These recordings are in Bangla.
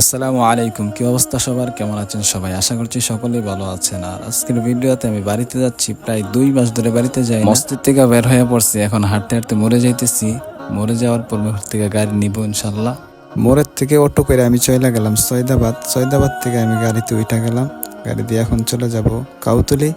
আসসালামু আলাইকুম কি অবস্থা সবার? কেমন আছেন সবাই? আশা করছি সকলেই ভালো আছেন। আর আজকের ভিডিওতে আমি বাড়িতে যাচ্ছি প্রায় দুই মাস ধরে বাড়িতে যাই। মসজিদ থেকে বের হয়ে পড়ছি এখন হাঁটতে হাঁটতে মরে যাইতেছি। মরে যাওয়ার পর থেকে গাড়ি নিব ইনশাল্লাহ মোড়ের থেকে অটো করে আমি চলে গেলাম সৈদাবাদ। সৈদাবাদ থেকে আমি গাড়িতে উঠে গেলাম। গাড়ি দিয়ে এখন চলে যাব কাউতুলি।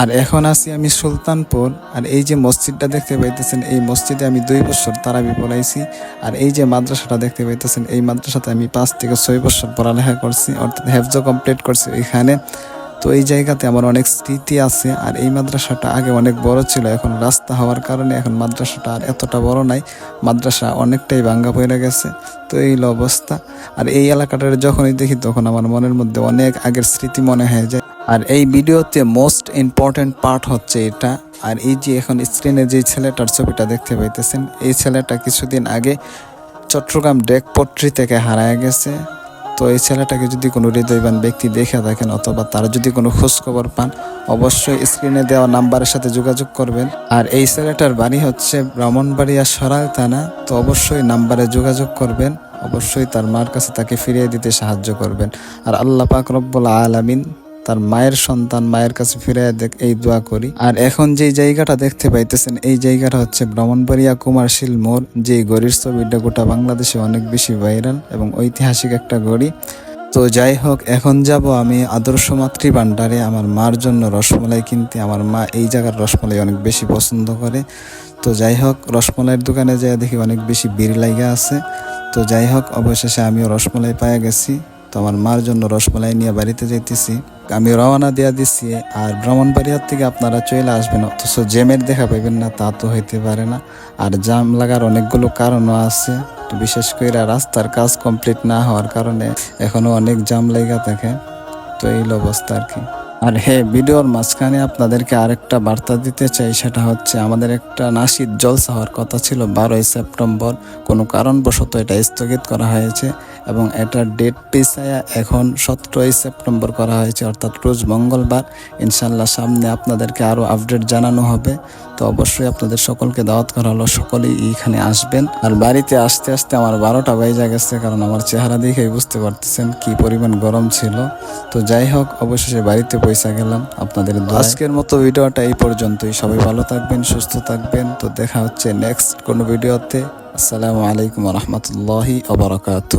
আর এখন আছি আমি সুলতানপুর, আর এই যে মসজিদটা দেখতে পাইতেছেন, এই মসজিদে আমি দুই বছর তারাবি পড়াইছি, আর এই যে মাদ্রাসাটা দেখতে পাইতেছেন, এই মাদ্রাসাতে আমি পাঁচ থেকে ছয় বছর পড়ালেখা করছি, অর্থাৎ হেফজ কমপ্লিট করছি এখানে তো এই জায়গাতে আমার অনেক স্মৃতি আছে, আর এই মাদ্রাসাটা আগে অনেক বড় ছিল, এখন রাস্তা হওয়ার কারণে এখন মাদ্রাসাটা আর এতটা বড় নাই, মাদ্রাসা অনেকটাই ভাঙ্গা পড়ে গেছে, তো এই অবস্থা। আর এই এলাকাটার যখনই দেখি, তখন আমার মনের মধ্যে অনেক আগের স্মৃতি মনে হয়ে যায়। আর এই ভিডিওতে মোস্ট ইম্পর্টেন্ট পার্ট হচ্ছে এটা। আর এই যে এখন স্ক্রিনে যে ছেলেটার ছবিটা দেখতে পাইতেছেন, এই ছেলেটা কিছুদিন আগে চট্টগ্রাম ডেকপট্রি থেকে হারায় গেছে। তো এই ছেলেটাকে যদি কোনো হৃদয়বান ব্যক্তি দেখে থাকেন অথবা তার যদি কোনো খোঁজখবর পান, অবশ্যই স্ক্রিনে দেওয়া নাম্বারের সাথে যোগাযোগ করবেন। আর এই ছেলেটার বাড়ি হচ্ছে ব্রাহ্মণবাড়িয়া সরাল থানা, তো অবশ্যই নাম্বারে যোগাযোগ করবেন। অবশ্যই তার মার কাছে তাকে ফিরিয়ে দিতে সাহায্য করবেন। আর আল্লাহ পাক রব্বুল আলামিন তার মায়ের সন্তান মায়ের কাছে ফিরে দেখ, এই দোয়া করি। আর এখন যে জায়গাটা দেখতে পাইতেছেন, এই জায়গাটা হচ্ছে ব্রাহ্মণবাড়িয়া কুমারশীল মোড় যে গড়ির ছবিটা গোটা বাংলাদেশে অনেক বেশি ভাইরাল এবং ঐতিহাসিক একটা গড়ি। তো যাই হোক, এখন যাব আমি আদর্শ মাতৃ ভাণ্ডারে আমার মার জন্য রসমলাই কিনতে। আমার মা এই জায়গার রসমলাই অনেক বেশি পছন্দ করে। তো যাই হোক, রসমলাইয়ের দোকানে যাই দেখি অনেক বেশি ভিড় লাইগা আছে। তো যাই হোক, অবশেষে আমিও রসমলাই পায়ে গেছি। তো আমার মার জন্য রসমলাই নিয়ে বাড়িতে যাইতেছি। আমি রওনা দেওয়া দিচ্ছি আর ব্রাহ্মণবাড়িয়ার থেকে আপনারা চলে আসবেন, অথচ জ্যামের দেখা পাইবেন না, তা তো হইতে পারে না। আর জাম লাগার অনেকগুলো কারণও আছে বিশেষ করে রাস্তার কাজ কমপ্লিট না হওয়ার কারণে এখনও অনেক জাম লেগে থাকে, তো এই অবস্থা আর কি। আর হ্যাঁ ভিডিওর মাঝখানে আপনাদেরকে আরেকটা বার্তা দিতে চাই, সেটা হচ্ছে আমাদের একটা নাসিদ জলসা হওয়ার কথা ছিল, বারোই সেপ্টেম্বর। কোনো কারণবশত এটা স্থগিত করা হয়েছে। এবং এটার ডেট পিছায়া এখন সতেরোই সেপ্টেম্বর করা হয়েছে অর্থাৎ রোজ মঙ্গলবার। ইনশাল্লাহ সামনে আপনাদেরকে আরও আপডেট জানানো হবে। তো অবশ্যই আপনাদের সকলকে দাওয়াত করা হলো সকলেই এখানে আসবেন। আর বাড়িতে আসতে আসতে আমার বারোটা বাইজা গেছে কারণ আমার চেহারা দেখেই বুঝতে পারতেছেন কি পরিমাণ গরম ছিল। তো যাই হোক অবশেষে বাড়িতে পয়সা গেলাম। আপনাদের। আজকের মতো ভিডিওটা এই পর্যন্তই। সবাই ভালো থাকবেন সুস্থ থাকবেন। তো দেখা হচ্ছে নেক্সট কোনো ভিডিওতে। আসসালামু আলাইকুম রহমতুল্লাহি আবরাকাতু